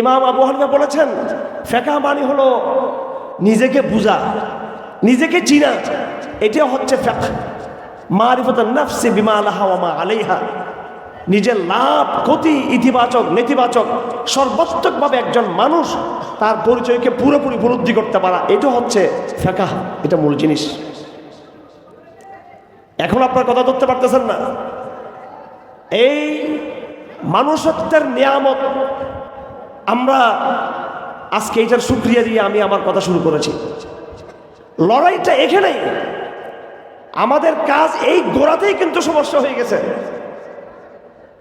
ইমাম আবু হানিফা বলেছেন ফেকা মানে হলো নিজেকে বুঝা, নিজেকে চিনা। এটা হচ্ছে আলাহা আলাইহা। নিজের লাভ, ক্ষতি, ইতিবাচক, নেতিবাচক, সর্বাত্মকভাবে একজন মানুষ তার পরিচয়কে পুরোপুরি উপলব্ধি করতে পারা। এটা হচ্ছে ফেকা এটা মূল জিনিস। এখন আপনার কথা ধরতে পারতেছেন না। এই মানুষত্বের নিয়ামত আমরা আজকে এইটার সুক্রিয়া দিয়ে আমি আমার কথা শুরু করেছি। লড়াইটা এখানেই। আমাদের কাজ এই গোড়াতেই কিন্তু সমস্যা হয়ে গেছে।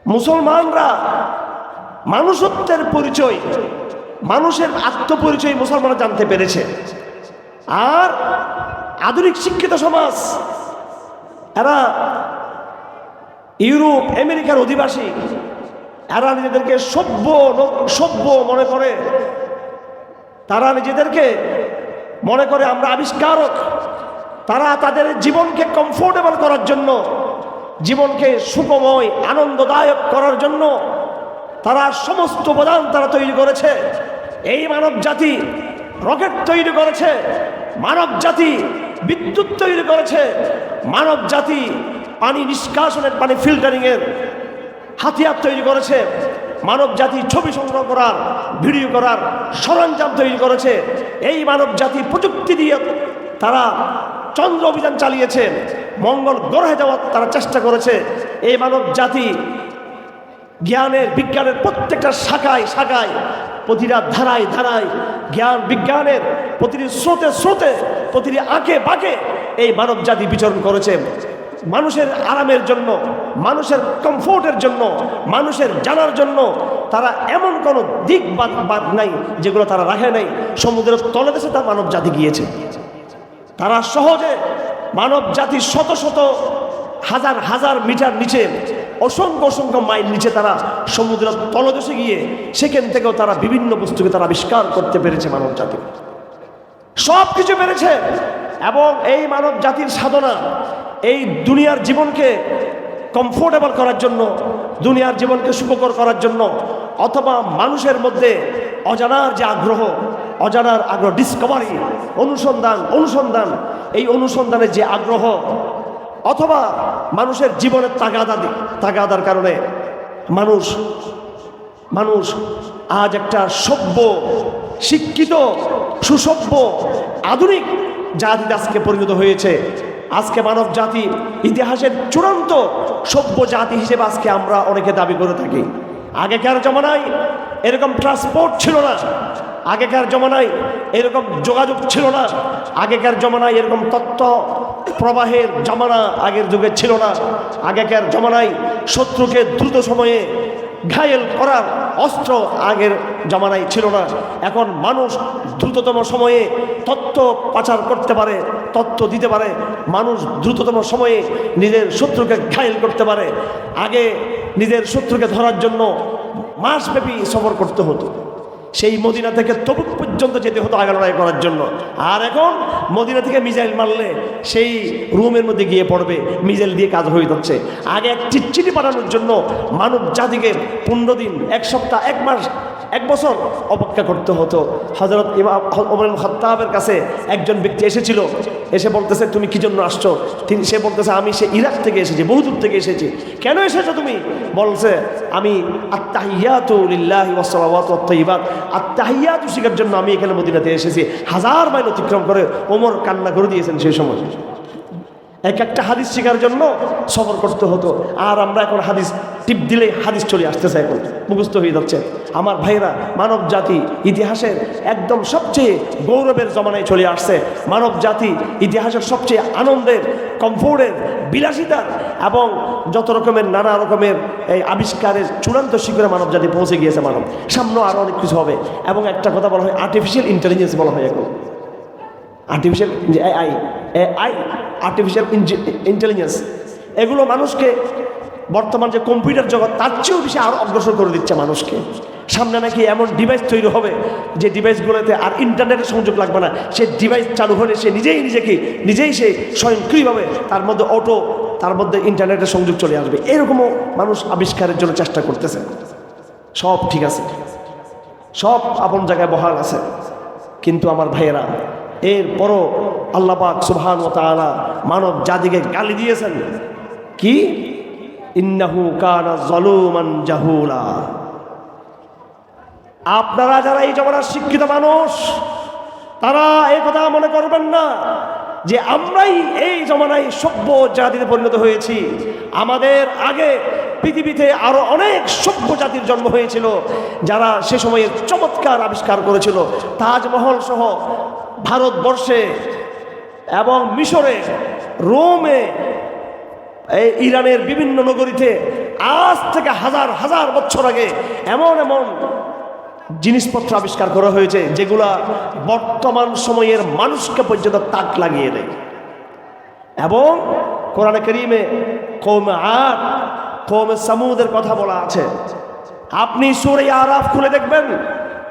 মুসলমানরা মানুষত্বের পরিচয়, মানুষের আত্মপরিচয় মুসলমানরা জানতে পেরেছে। আর আধুনিক শিক্ষিত সমাজ, এরা ইউরোপ, আমেরিকার অধিবাসী এরা নিজেদেরকে সভ্য সভ্য মনে করে। তারা নিজেদেরকে মনে করে আমরা আবিষ্কারক। তারা তাদের জীবনকে কমফোর্টেবল করার জন্য, জীবনকে সুখময়, আনন্দদায়ক করার জন্য তারা সমস্ত উপাদান তারা তৈরি করেছে। এই মানব জাতি রকেট তৈরি করেছে মানব জাতি বিদ্যুৎ তৈরি করেছে মানব জাতি পানি নিষ্কাশনের, পানি ফিল্টারিংয়ের হাতিয়ার তৈরি করেছে, মানব জাতি ছবি সংগ্রহ করার, ভিডিও করার সরঞ্জাম তৈরি করেছে। এই মানব জাতি প্রযুক্তি দিয়ে তারা চন্দ্র অভিযান চালিয়েছে, মঙ্গল গ্রহে যাওয়ার তারা চেষ্টা করেছে। এই মানব জাতি জ্ঞানের, বিজ্ঞানের প্রত্যেকটা শাখায় শাখায়, প্রতিটা ধারায় ধারায় জ্ঞান, বিজ্ঞানের প্রতিটি স্রোতে স্রোতে, প্রতিটি আঁকে বাঁকে এই মানব জাতি বিচরণ করেছে। মানুষের আরামের জন্য মানুষের কমফোর্টের জন্য, মানুষের জানার জন্য তারা এমন কোনো দিক বাদ বাদ নাই যেগুলো তারা রাখে নাই। সমুদ্রের তলে দেশে তা মানব জাতি গিয়েছে। তারা সহজে মানব জাতি শত শত হাজার হাজার মিটার নিচে, অসংখ্য অসংখ্য মাইল নিচে তারা সমুদ্রের তলদেশে গিয়ে সেখান থেকেও তারা বিভিন্ন বস্তুকে তারা আবিষ্কার করতে পেরেছে মানব জাতি। সব কিছু পেরেছে এবং এই মানব জাতির সাধনা, এই দুনিয়ার জীবনকে কমফোর্টেবল করার জন্য, দুনিয়ার জীবনকে সুখকর করার জন্য, অথবা মানুষের মধ্যে অজানার যে আগ্রহ, অজানার আগ্রহ ডিসকভারি অনুসন্ধান অনুসন্ধান, এই অনুসন্ধানের যে আগ্রহ, অথবা মানুষের জীবনের তাগাদা তাগাদার কারণে মানুষ মানুষ আজ একটা সভ্য, শিক্ষিত, সুসভ্য, আধুনিক জাতিতে আজকে পরিণত হয়েছে। আজকে মানব জাতি ইতিহাসের চূড়ান্ত সভ্য জাতি হিসেবে আজকে আমরা অনেকে দাবি করে থাকি। আগেকার জমানায় এরকম ট্রান্সপোর্ট ছিল না। আগেকার জমানায় এরকম যোগাযোগ ছিল না। আগেকার জমানায় এরকম তথ্য প্রবাহের জমানা আগের যুগে ছিল না। আগেকার জমানায় শত্রুকে দ্রুত সময়ে ঘায়েল করার অস্ত্র আগের জমানায় ছিল না। এখন মানুষ দ্রুততম সময়ে তত্ত্ব পাচার করতে পারে, তত্ত্ব দিতে পারে। মানুষ দ্রুততম সময়ে নিজের শত্রুকে ঘায়েল করতে পারে। আগে নিজের শত্রুকে ধরার জন্য মাসব্যাপী সফর করতে হতো। সেই মদিনা থেকে তবুক পর্যন্ত যেতে হতো আগা লড়াই করার জন্য। আর এখন মদিনা থেকে মিজাইল মারলে সেই রুমের মধ্যে গিয়ে পড়বে মিজাইল দিয়ে কাজ হয়ে যাচ্ছে। আগে এক চিঠি পাঠানোর জন্য মানব জাতিকে পনেরো দিন, এক সপ্তাহ, এক মাস, এক বছর অপেক্ষা করতে হতো। হজরত ইমাম খত্তাবের কাছে একজন ব্যক্তি এসেছিল, এসে বলতেছে, তুমি কি জন্য আসছো? তিনি সে বলতেছে, আমি সে ইরাক থেকে এসেছি বহুদূর থেকে এসেছি। কেন এসেছ তুমি? বলছে, আমি আত্মাহিয়াতু লিল্লাহি ওয়াসসালাওয়াতু ওয়াত-তাইয়িবাত শিখার জন্য আমি এখানে মদিনাতে এসেছি। হাজার মাইল অতিক্রম করে ওমর কান্না করে দিয়েছেন সেই সময়। এক একটা হাদিস শিখার জন্য সফর করতে হতো। আর আমরা এখন হাদিস টিপ দিলে হাদিস চলে আসতেছে এখন। মুখস্থ হয়ে যাচ্ছে। আমার ভাইরা মানব জাতি ইতিহাসের একদম সবচেয়ে গৌরবের জমানায় চলে আসছে। মানব জাতি ইতিহাসের সবচেয়ে আনন্দের, কমফোর্টের, বিলাসিতার এবং যত রকমের নানা রকমের এই আবিষ্কারের চূড়ান্ত শিখরে মানব জাতি পৌঁছে গিয়েছে মানব। সামনে আরও অনেক কিছু হবে। এবং একটা কথা বলা হয় আর্টিফিশিয়াল ইন্টেলিজেন্স বলা হয় এখন। Artificial I I artificial intelligence এগুলো মানুষকে বর্তমান যে কম্পিউটার জগৎ, তার চেয়েও বেশি আরও অগ্রসর করে দিচ্ছে মানুষকে। সামনে নাকি এমন ডিভাইস তৈরি হবে যে ডিভাইসগুলোতে আর ইন্টারনেটের সংযোগ লাগবে না। সে ডিভাইস চালু হলে সে নিজেই নিজেকে, নিজেই সে স্বয়ংক্রিয়ভাবে তার মধ্যে অটো তার মধ্যে ইন্টারনেটের সংযোগ চলে আসবে। এরকমও মানুষ আবিষ্কারের জন্য চেষ্টা করতেছে। সব ঠিক আছে। সব আপন জায়গায় বহাল আছে। কিন্তু আমার ভাইয়েরা, এরপরও আল্লাহ পাক সুবহান ও তাআলা মানব জাতিকে গালি দিয়েছেন। কি? ইন্নাহু কানা জলুমান জাহুলা। আপনারা যারা এই জমানার শিক্ষিত মানুষ, তারা এই কথা মনে করবেন না যে আমরাই এই জমানায় সভ্য জাতিতে পরিণত হয়েছি। আমাদের আগে পৃথিবীতে আরও অনেক সভ্য জাতির জন্ম হয়েছিল, যারা সে সময়ে চমৎকার আবিষ্কার করেছিল। তাজমহল সহ ভারতবর্ষে এবং মিশরে, রোমে এই ইরানের বিভিন্ন নগরীতে আজ থেকে হাজার হাজার বছর আগে এমন এমন জিনিসপত্র আবিষ্কার করা হয়েছে যেগুলা বর্তমান সময়ের মানুষকে পর্যন্ত তাক লাগিয়ে দেয়। এবং কোরআনে করিমে কৌমে আট কৌমে সামুদের কথা বলা আছে। আপনি সুরে আরাফ খুলে দেখবেন,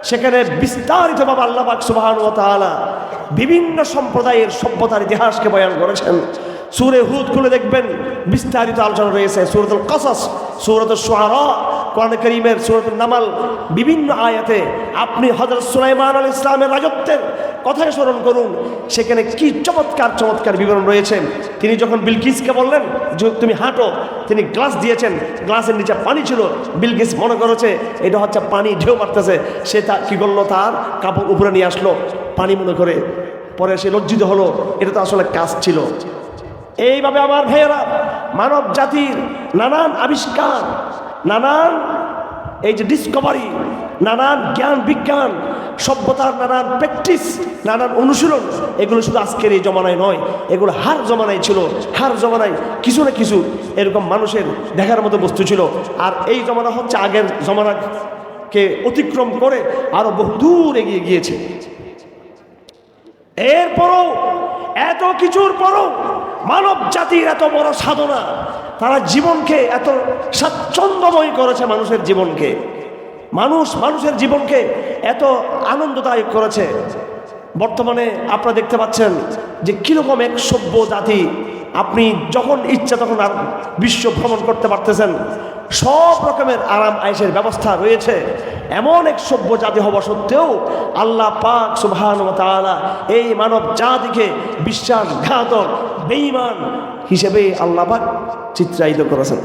সেখানে বিস্তারিতভাবে আল্লাহ সুবহান ও বিভিন্ন সম্প্রদায়ের সভ্যতার ইতিহাসকে বয়ান করেছেন। সুরে হুদ খুলে দেখবেন, বিস্তারিত আলোচনা রয়েছে। সুরতুল কসাস সুরতুল সোহারা কোরআন করিমের সুরতুল নামাল, বিভিন্ন আয়াতে আপনি হজরত সুলাইমান আল ইসলামের রাজত্বের কথায় স্মরণ করুন। সেখানে কি চমৎকার চমৎকার বিবরণ রয়েছে। তিনি যখন বিলকিসকে বললেন, যে তুমি হাঁটো। তিনি গ্লাস দিয়েছেন। গ্লাসের নিচে পানি ছিল। বিলকিস মনে করেছে, এটা হচ্ছে পানি, ঢেউ মারতেছে। সে তা কী করল? তার কাপড় উপরে নিয়ে আসলো। পানি মনে করে, পরে সে লজ্জিত হলো। এটা তো আসলে কাজ ছিল। এইভাবে আমার ভাইয়েরা মানব জাতির নানান আবিষ্কার, নানান এই যে ডিসকভারি নানান জ্ঞান বিজ্ঞান, সভ্যতার নানান প্র্যাকটিস নানান অনুশীলন, এগুলো শুধু আজকের এই জমানায় নয়, এগুলো হার জমানায় ছিল, হার জমানায় কিছু না কিছু এরকম মানুষের দেখার মতো বস্তু ছিল। আর এই জমানা হচ্ছে আগের জমানাকে অতিক্রম করে আরও বহুদূর এগিয়ে গিয়েছে। এরপরও এত কিছুর পরও মানব জাতির এত বড় সাধনা, তারা জীবনকে এত স্বাচ্ছন্দ্যময় করেছে মানুষের জীবনকে। মানুষ মানুষের জীবনকে এত আনন্দদায়ক করেছে। বর্তমানে আপনারা দেখতে পাচ্ছেন যে কীরকম এক সভ্য জাতি আপনি যখন ইচ্ছা তখন বিশ্ব ভ্রমণ করতে পারতেছেন। সব রকমের আরাম আয়েসের ব্যবস্থা রয়েছে। এমন এক সভ্য জাতি হওয়া সত্ত্বেও আল্লাহ পাক সুবহান এই মানব জাতিকে বিশ্বাসঘাতক, বেঈমান হিসেবে আল্লাহ পাক চিত্রায়িত করেছেন।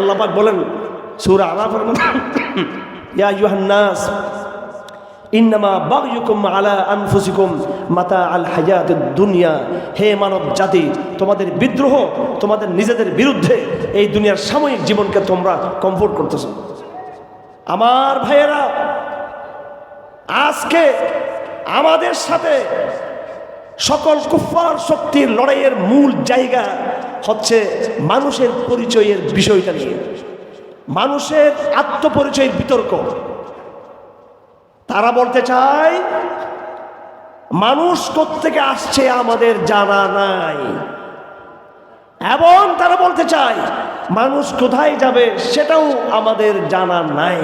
আল্লাহ পাক বলেন, সূরা মধ্যে, ইয়া আইয়ুহান নাস আলা মাতা আল হায়াত দুনিয়া। হে মানব জাতি, তোমাদের বিদ্রোহ, তোমাদের নিজেদের বিরুদ্ধে এই দুনিয়ার সাময়িক জীবনকে তোমরা কমফোর্ট করতেছ। আমার ভাইয়েরা, আজকে আমাদের সাথে সকল কুফার শক্তির লড়াইয়ের মূল জায়গা হচ্ছে মানুষের পরিচয়ের বিষয়টা নিয়ে। মানুষের আত্মপরিচয়ের বিতর্ক। তারা বলতে চায়, মানুষ থেকে আসছে আমাদের জানা নাই? এবং তারা বলতে চায়, মানুষ কোথায় যাবে সেটাও আমাদের জানা নাই।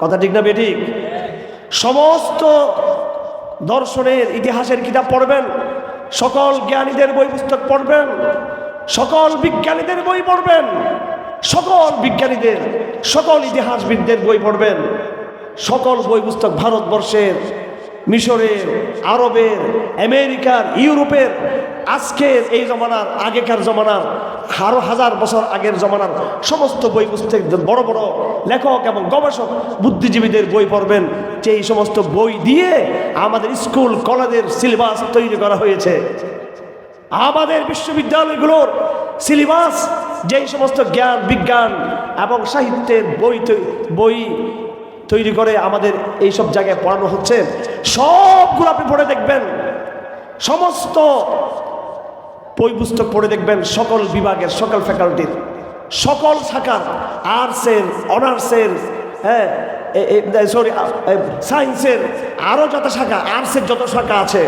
কথা ঠিক না বেঠিক সমস্ত দর্শনের ইতিহাসের কিতাব পড়বেন, সকল জ্ঞানীদের বই পুস্তক পড়বেন, সকল বিজ্ঞানীদের বই পড়বেন, সকল বিজ্ঞানীদের, সকল ইতিহাসবিদদের বই পড়বেন। সকল বই পুস্তক ভারতবর্ষের, মিশরের, আরবের, আমেরিকার, ইউরোপের আজকের এই জমানার, আগেকার জমানার, আরও হাজার বছর আগের জমানার সমস্ত বই পুস্তক বড় বড় লেখক এবং গবেষক বুদ্ধিজীবীদের বই পড়বেন যে সমস্ত বই দিয়ে আমাদের স্কুল, কলেজের সিলেবাস তৈরি করা হয়েছে। আমাদের বিশ্ববিদ্যালয়গুলোর সিলেবাস, যেই সমস্ত জ্ঞান, বিজ্ঞান এবং সাহিত্যের বই বই তৈরি করে আমাদের এই সব জায়গায় পড়ানো হচ্ছে। সবগুলো আপনি পড়ে দেখবেন। সমস্ত বই পুস্তক পড়ে দেখবেন, সকল বিভাগের, সকল ফ্যাকাল্টির সকল শাখার আর্টসের অনার্সের হ্যাঁ সরি সায়েন্সের আরও যত শাখা আর্টসের যত শাখা আছে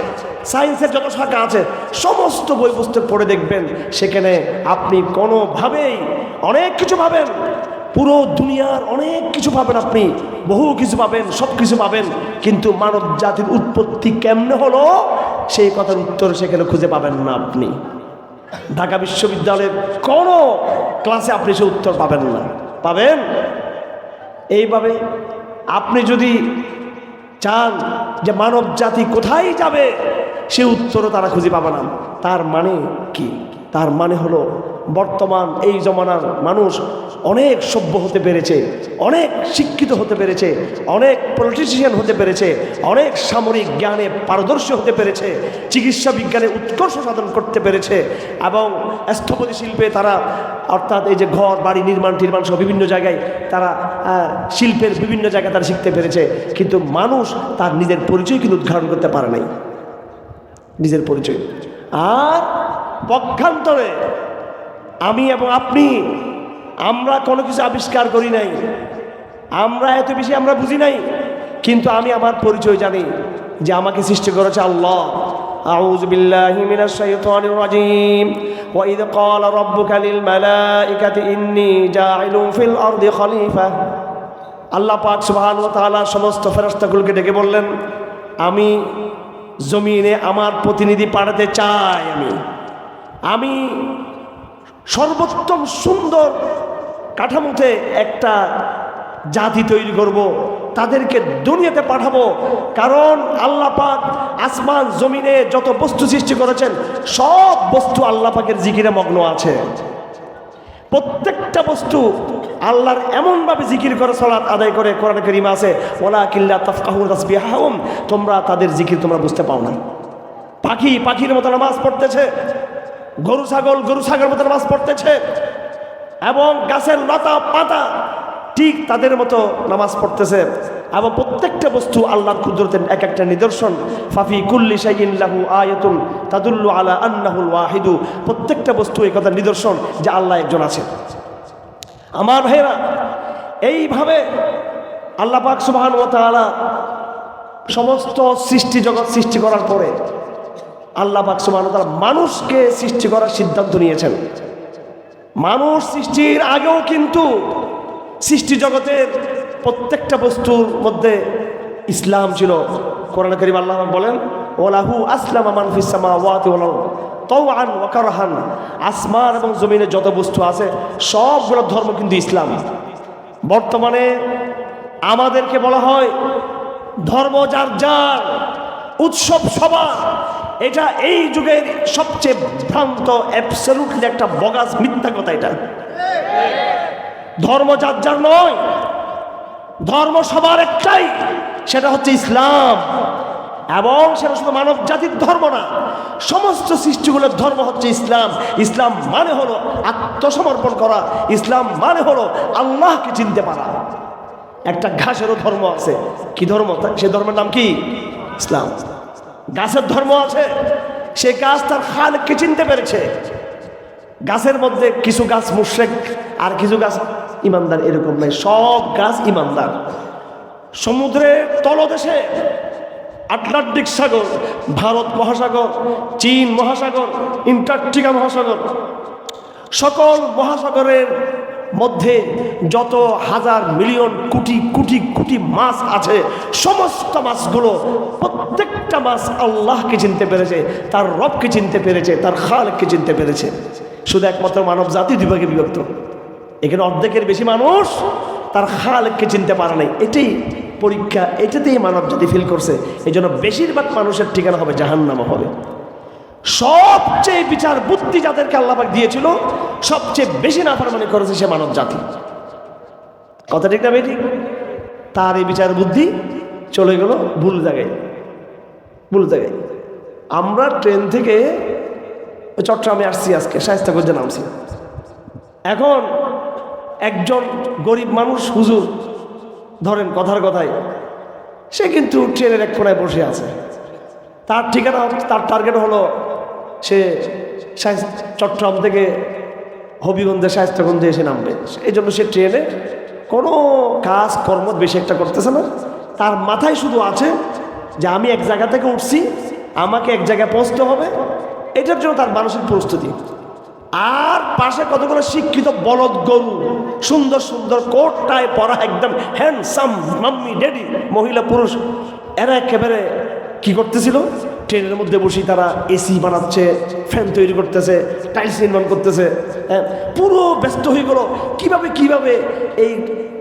সায়েন্সের যত শাখা আছে, সমস্ত বই পুস্তক পড়ে দেখবেন। সেখানে আপনি কোনোভাবেই অনেক কিছু পাবেন পুরো দুনিয়ার অনেক কিছু পাবেন আপনি। বহু কিছু পাবেন, সব কিছু পাবেন। কিন্তু মানব জাতির উৎপত্তি কেমনে হলো? সেই কথার উত্তর সেখানে খুঁজে পাবেন না আপনি। ঢাকা বিশ্ববিদ্যালয়ের কোনো ক্লাসে আপনি সে উত্তর পাবেন না। পাবেন? এইভাবে আপনি যদি চান যে মানব জাতি কোথায় যাবে, সে উত্তরও তারা খুঁজে পাবে না। তার মানে কি? তার মানে হলো বর্তমান এই জমানার মানুষ অনেক সভ্য হতে পেরেছে, অনেক শিক্ষিত হতে পেরেছে, অনেক পলিটিশিয়ান হতে পেরেছে, অনেক সামরিক জ্ঞানে পারদর্শী হতে পেরেছে, চিকিৎসা বিজ্ঞানে উৎকর্ষ সাধন করতে পেরেছে এবং স্থপতি শিল্পে তারা অর্থাৎ এই যে ঘর, বাড়ি, নির্মাণ, টির্মাণ সহ বিভিন্ন জায়গায় তারা শিল্পের বিভিন্ন জায়গায় তারা শিখতে পেরেছে, কিন্তু মানুষ তার নিজের পরিচয় কিন্তু উদ্ঘাটন করতে পারে নাই। নিজের পরিচয়। আর পক্ষান্তরে আমি এবং আপনি আমরা কোনো কিছু আবিষ্কার করি নাই আমরা এত বেশি আমরা বুঝি নাই কিন্তু আমি আমার পরিচয় জানি যে আমাকে সৃষ্টি করেছে আল্লাহ أعوذ بالله من الشيطان الرجيم وإذ قال ربك للملائكة إني جاعل في الأرض خليفة আল্লাহ পাক সুবহান ও তাআলা সমস্ত ফেরেশতাগুলোকে ডেকে বললেন আমি জমিনে আমার প্রতিনিধি পাঠাতে চাই আমি আমি সর্বোত্তম সুন্দর কাঠামোতে একটা জাতি তৈরি করব, তাদেরকে দুনিয়াতে পাঠাবো। কারণ আল্লাহ পাক আসমান, জমিনে যত বস্তু সৃষ্টি করেছেন, সব বস্তু আল্লাহ পাকের জিকিরে মগ্ন আছে। প্রত্যেকটা বস্তু আল্লাহর এমনভাবে জিকির করে সলাৎ আদায় করে কোরআন করিমা আছে ওলা কিল্লা তাসবিহাহুম তোমরা তাদের জিকির তোমরা বুঝতে পাও না পাখি, পাখির মতো নামাজ পড়তেছে গরু ছাগল, গরু ছাগলের মতো নামাজ পড়তেছে। এবং গাছের লতা, পাতা ঠিক তাদের মতো নামাজ পড়তেছে। এবং প্রত্যেকটা বস্তু আল্লাহর কুদরতের এক একটা নিদর্শন। ফাফি কুল্লি শাইইন লাহু আয়াতুন তাদুল্লু আলা আন্নাহুল ওয়াহিদু। প্রত্যেকটা বস্তু এই কথা নিদর্শন যে আল্লাহ একজন আছে। আমার ভাইরা এইভাবে আল্লাহ পাক সুবহান ওয়া তাআলা সমস্ত সৃষ্টি জগৎ সৃষ্টি করার পরে আল্লাহ সুবহান ওয়া মানুষকে সৃষ্টি করার সিদ্ধান্ত নিয়েছেন। মানুষ সৃষ্টির আগেও কিন্তু সৃষ্টি জগতের প্রত্যেকটা বস্তুর মধ্যে ইসলাম ছিল। কোরআন করিম আল্লাহ বলেন ওলাহু আসলাম আমান ফিসামা ওয়াতি তৌআন ওয়াকারহান আসমান এবং জমিনে যত বস্তু আছে, সবগুলো ধর্ম কিন্তু ইসলাম। বর্তমানে আমাদেরকে বলা হয় ধর্ম যার যার, উৎসব সভা এটা এই যুগের সবচেয়ে ভ্রান্ত অ্যাবসলুটলি একটা বগাস মিথ্যা কথা এটা। ধর্ম যার যার নয়, ধর্ম সবার একটাই, সেটা হচ্ছে ইসলাম। এবং সেটা শুধু মানব জাতির ধর্ম না, সমস্ত সৃষ্টিগুলোর ধর্ম হচ্ছে ইসলাম। ইসলাম মানে হলো আত্মসমর্পণ করা, ইসলাম মানে হলো আল্লাহকে চিনতে পারা। একটা ঘাসেরও ধর্ম আছে। কি ধর্ম? সে ধর্মের নাম কি? ইসলাম। গাছের ধর্ম আছে। সে গাছ তার খালকে চিনতে পেরেছে। গাছের মধ্যে কিছু গাছ মুশ্রেক, আর কিছু গাছ ইমানদার এরকম নাই। সব গাছ ইমানদার। সমুদ্রের তলদেশে আটলান্টিক সাগর, ভারত মহাসাগর, চীন মহাসাগর ইন্টার্কটিকা মহাসাগর। সকল মহাসাগরের মধ্যে যত হাজার মিলিয়ন কোটি কোটি কোটি মাছ আছে, সমস্ত মাছগুলো প্রত্যেকটা মাছ আল্লাহকে চিনতে পেরেছে, তার রবকে চিনতে পেরেছে, তার খালকে চিনতে পেরেছে। শুধু একমাত্র মানব জাতি দুভাগে বিভক্ত। এখানে অর্ধেকের বেশি মানুষ তার খালকে চিনতে পারে নাই। এটাই পরীক্ষা, এটাতেই মানব জাতি ফিল করছে। এই জন্য বেশিরভাগ মানুষের ঠিকানা হবে জাহান্নামা হবে। সবচেয়ে বিচার বুদ্ধি যাদেরকে আল্লাপাক দিয়েছিল, সবচেয়ে বেশি নাফরমানি করেছে সে মানব জাতি। কথা ঠিক না বেটি তার এই বিচার বুদ্ধি চলে গেল ভুল জায়গায়। ভুল জায়গায়। আমরা ট্রেন থেকে চট্টগ্রামে আসছি আজকে, শায়স্তাগঞ্জে নামছি। এখন একজন গরিব মানুষ হুজুর, ধরেন কথার কথায়, সে কিন্তু ট্রেনের এক কোনায় বসে আছে। তার ঠিকানা, তার টার্গেট হলো সে চট্টগ্রাম থেকে হবিগঞ্জে শায়স্তাগঞ্জে এসে নামবে। এই জন্য সে ট্রেনে কোনো কাজ, কর্ম বেশি একটা করতেছে না। তার মাথায় শুধু আছে যে আমি এক জায়গা থেকে উঠছি, আমাকে এক জায়গায় পৌঁছতে হবে। এটার জন্য তার মানসিক প্রস্তুতি। আর পাশে কতগুলো শিক্ষিত বলদ গরু, সুন্দর সুন্দর কোটটায় পরা একদম হ্যান্ডসাম মাম্মি ডেডি মহিলা, পুরুষ, এরা একেবারে কি করতেছিল? ট্রেনের মধ্যে বসে তারা এসি বানাচ্ছে ফ্যান তৈরি করতেছে টাইলস নির্মাণ করতেছে হ্যাঁ, পুরো ব্যস্ত হয়ে গেল। কীভাবে কীভাবে এই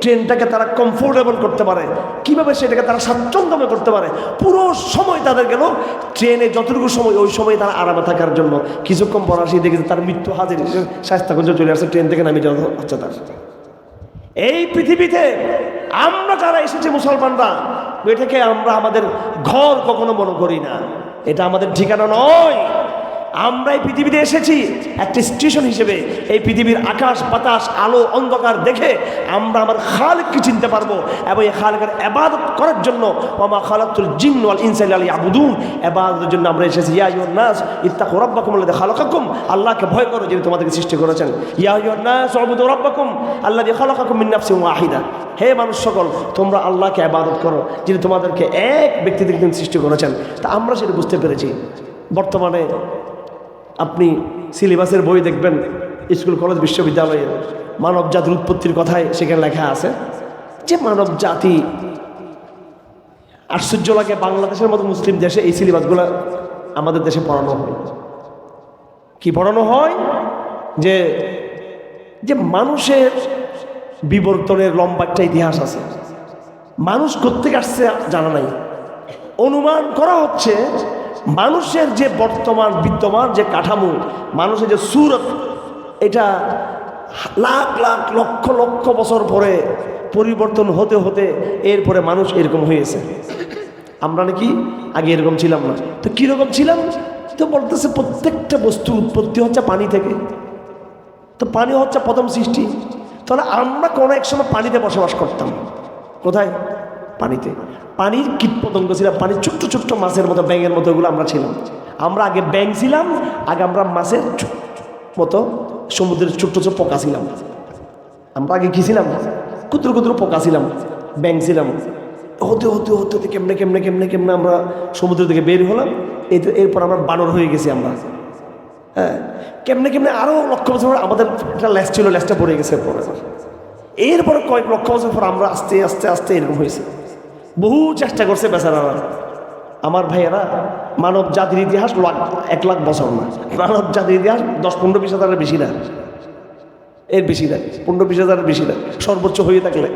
ট্রেনটাকে তারা কমফোর্টেবল করতে পারে? কীভাবে সেটাকে তারা স্বাচ্ছন্দ্যময় করতে পারে? পুরো সময় তাদের গেল ট্রেনে যতটুকু সময় ওই সময় তারা আরামে থাকার জন্য। কিছুক্ষণ পর আসি দেখেছে তার মৃত্যু হাজির। স্বাস্থ্যগঞ্জ চলে আসছে ট্রেন থেকে নামিয়ে যাওয়া হচ্ছে তার। এই পৃথিবীতে আমরা যারা এসেছি মুসলমানরা? এটাকে আমরা আমাদের ঘর কখনো মনে করি না। এটা আমাদের ঠিকানা নয়। আমরা এই পৃথিবীতে এসেছি। একটা স্টেশন হিসেবে এই পৃথিবীর আকাশ, বাতাস, আলো, অন্ধকার দেখে আমরা আমার খালকে চিনতে পারব এবং এই খালকের এবাদত করার জন্য ওমা খালাকুল জিন ওয়াল ইনসাইল আলী আবুদুন এবাদতের জন্য আমরা এসেছি, ইয়া ইউন নাস ইত্তাকু রাব্বাকুম আল্লাযী খালাকাকুম। আল্লাহকে ভয় করো যিনি তোমাদেরকে সৃষ্টি করেছেন। ইয়া ইউন নাস, উবুদু রাব্বাকুম আল্লাযী খালাকাকুম মিন নাফসিন ওয়াহিদা। হে মানুষ সকল, তোমরা আল্লাহকে ইবাদত করো যিনি তোমাদেরকে এক ব্যক্তি থেকে সৃষ্টি করেছেন। তা আমরা সেটা বুঝতে পেরেছি। বর্তমানে আপনি সিলেবাসের বই দেখবেন, স্কুল, কলেজ বিশ্ববিদ্যালয়ের মানব জাতির উৎপত্তির কথায় সেখানে লেখা আছে যে মানব জাতি আশ্চর্য লাগে বাংলাদেশের মতো মুসলিম দেশে এই সিলেবাসগুলো আমাদের দেশে পড়ানো হয়। কি পড়ানো হয়? যে যে মানুষের বিবর্তনের লম্বা একটা ইতিহাস আছে। মানুষ কোথেকে আসছে জানা নাই। অনুমান করা হচ্ছে মানুষের যে বর্তমান বিদ্যমান যে কাঠামো, মানুষের যে সুরত, এটা লাখ লাখ লক্ষ লক্ষ বছর পরে পরিবর্তন হতে হতে এরপরে মানুষ এরকম হয়েছে। আমরা নাকি আগে এরকম ছিলাম না। তো কীরকম ছিলাম? তো বলতেছে প্রত্যেকটা বস্তুর উৎপত্তি হচ্ছে পানি থেকে। তো পানি হচ্ছে প্রথম সৃষ্টি। তাহলে আমরা কোনো এক সময় পানিতে বসবাস করতাম। কোথায়? পানিতে। পানির কীট পতঙ্গ ছিলাম, পানির ছোট্ট ছোট্ট মাছের মতো, ব্যাঙের মতো এগুলো আমরা ছিলাম। আমরা আগে ব্যাং ছিলাম, আগে আমরা মাছের মতো সমুদ্রের ছোট্ট ছোট পোকা ছিলাম। আমরা আগে ছিলাম? ক্ষুদ্র ক্ষুদ্র পোকা ছিলাম ব্যাং ছিলাম। হতে হতে হতে হতে কেমনে কেমনে কেমনে কেমনে আমরা সমুদ্র থেকে বের হলাম এতে- এরপর আমরা বানর হয়ে গেছি আমরা। হ্যাঁ কেমনে কেমনে আরও লক্ষ বছর পর আমাদের একটা ল্যাস ছিল ল্যাসটা পড়ে গেছে পরে এরপরে কয়েক লক্ষ বছর পর আমরা আস্তে আস্তে আস্তে এরকম হয়েছে। বহু চেষ্টা করছে বেচারারা আমার ভাইয়েরা মানব জাতির ইতিহাস লাখ, এক লাখ বছর না। মানব জাতির ইতিহাস দশ, পনেরো, বিশ হাজারের বেশি না। এর বেশি না, পনেরো, বিশ হাজারের বেশি না, সর্বোচ্চ হয়ে থাকলে।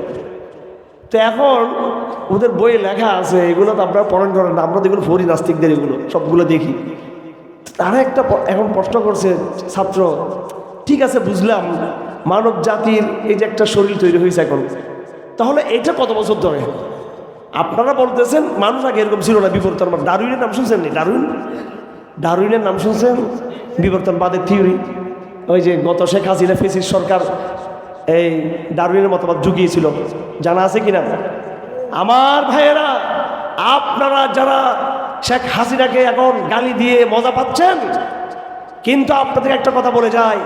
তো এখন ওদের বইয়ে লেখা আছে, এগুলো তো আপনারা পড়েন করেন না, আমরা দেখুন পড়ি নাস্তিকদের এগুলো, সবগুলো দেখি। তারা একটা এখন প্রশ্ন করছে, ছাত্র, ঠিক আছে, বুঝলাম, মানব জাতির এই যে একটা শরীর তৈরি হয়েছে এখন, তাহলে এটা কত বছর ধরে? আপনারা বলতেছেন, মানুষ আগে এরকম ছিল না বিবর্তন ডারুইনের নাম শুনছেন নি? ডারুইন ডারুইনের নাম শুনছেন? বিবর্তনবাদের থিওরি। ওই যে গত শেখ হাসিনা ফেসির সরকার এই ডারুইনের মতবাদ জুগিয়েছিল। জানা আছে কিনা? আমার ভাইয়েরা, আপনারা যারা শেখ হাসিনাকে এখন গালি দিয়ে মজা পাচ্ছেন, কিন্তু আপনাদের একটা কথা বলে যায়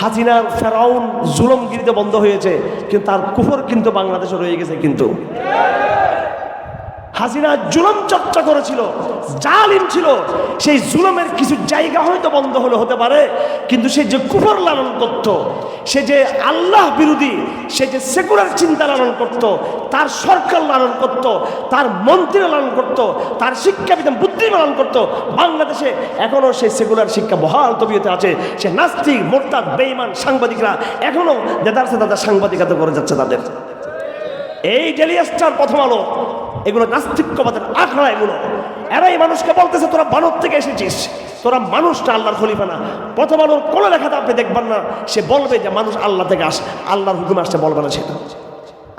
হাসিনার ফেরাউন জুলমগিরিতে বন্ধ হয়েছে, কিন্তু তার কুফর কিন্তু বাংলাদেশে রয়ে গেছে কিন্তু। হাসিনা জুলম চর্চা করেছিল, জালিম ছিল। সেই জুলমের কিছু জায়গা হয়তো বন্ধ হলে হতে পারে, কিন্তু সে যে কুফর লালন করত, সে যে আল্লাহ বিরোধী, সে যে সেকুলার চিন্তা লালন করত, তার সরকার লালন করত, তার মন্ত্রী লালন করত, তার শিক্ষাবিধান বুদ্ধি লালন করত, বাংলাদেশে এখনও সেই সেকুলার শিক্ষা বহাল তবিয়তে আছে। সে নাস্তিক, মোরতাদ বেইমান সাংবাদিকরা এখনও দেদারসে তাদের সাংবাদিকতা করে যাচ্ছে তাদের। এই ডেলি স্টার প্রথম আলো এগুলো নাস্তিক্যবাদের আখড়া এগুলো এরাই মানুষকে বলতেছে, তোরা বানর থেকে এসেছিস। তোরা মানুষটা আল্লাহর খলিফা না। প্রথম আলোর কোনো লেখাতে আপনি দেখবেন না। সে বলবে যে মানুষ আল্লাহ থেকে আস, আল্লাহর হুকুমে আসতে বলবে না সেটা।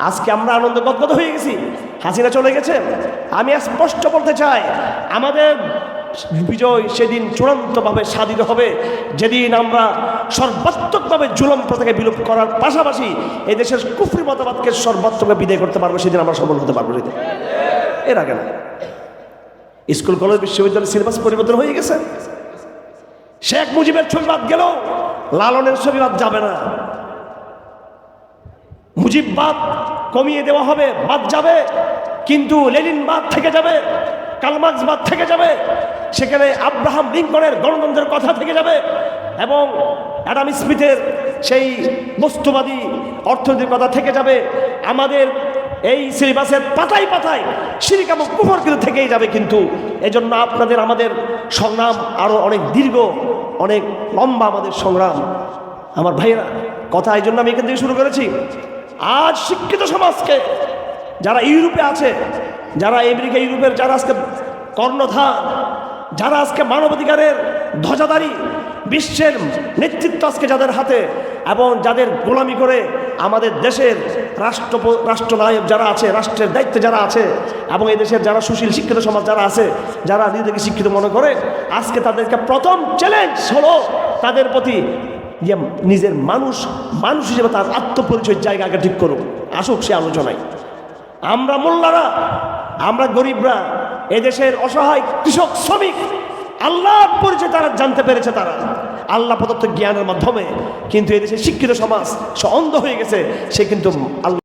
আজকে আমরা আনন্দ গদগদ হয়ে গেছি। হাসিনা চলে গেছে। আমি স্পষ্ট বলতে চাই, আমাদের বিজয় সেদিন চূড়ান্তভাবে সাধিত হবে। যেদিন আমরা সর্বাত্মকভাবে জুলম প্রথাকে বিলোপ করার পাশাপাশি এই দেশের কুফরি মতবাদকে সর্বাত্মকে বিদায় করতে পারব, সেদিন আমরা সফল হতে পারব এতে। এর আগে না। স্কুল, কলেজ, বিশ্ববিদ্যালয়ের সিলেবাস পরিবর্তন হয়ে গেছে। শেখ মুজিবের ছবি বাদ গেল, লালনের ছবি বাদ যাবে না। মুজিব বাদ কমিয়ে দেওয়া হবে, বাদ যাবে, কিন্তু লেনিন বাদ থেকে যাবে, কালমার্ক্স বাদ থেকে যাবে। সেখানে আব্রাহাম লিঙ্কনের গণতন্ত্রের কথা থেকে যাবে এবং অ্যাডাম স্মিথের সেই বস্তুবাদী অর্থনীতির কথা থেকে যাবে। আমাদের এই সিলেবাসের পাতায় পাতায় শিরিক এবং কুফর কিন্তু থেকেই যাবে কিন্তু। এজন্য আপনাদের আমাদের সংগ্রাম আরও অনেক দীর্ঘ, অনেক লম্বা আমাদের সংগ্রাম। আমার ভাইয়েরা, কথা এই জন্য আমি এখান থেকে শুরু করেছি। আজ শিক্ষিত সমাজকে যারা ইউরোপে আছে, যারা আমেরিকা, ইউরোপের যারা আজকে কর্ণধার যারা আজকে মানবাধিকারের ধ্বজাধারী, বিশ্বের নেতৃত্ব আজকে যাদের হাতে এবং যাদের গোলামি করে আমাদের দেশের রাষ্ট্র রাষ্ট্রনায়ক যারা আছে, রাষ্ট্রের দায়িত্বে যারা আছে এবং এই দেশের যারা সুশীল শিক্ষিত সমাজ যারা আছে, যারা নিজেদেরকে শিক্ষিত মনে করে, আজকে তাদেরকে প্রথম চ্যালেঞ্জ হলো তাদের প্রতি যে নিজের মানুষ মানুষ হিসেবে তার আত্মপরিচয়ের জায়গাকে ঠিক করুক। আসুক সে আলোচনায়। আমরা মোল্লারা, আমরা গরিবরা এদেশের অসহায় কৃষক, শ্রমিক, আল্লাহ পরিচয় তারা জানতে পেরেছে তারা। আল্লাহ প্রদত্ত জ্ঞানের মাধ্যমে কিন্তু এদেশের শিক্ষিত সমাজ সে অন্ধ হয়ে গেছে, সে কিন্তু আল্লাহ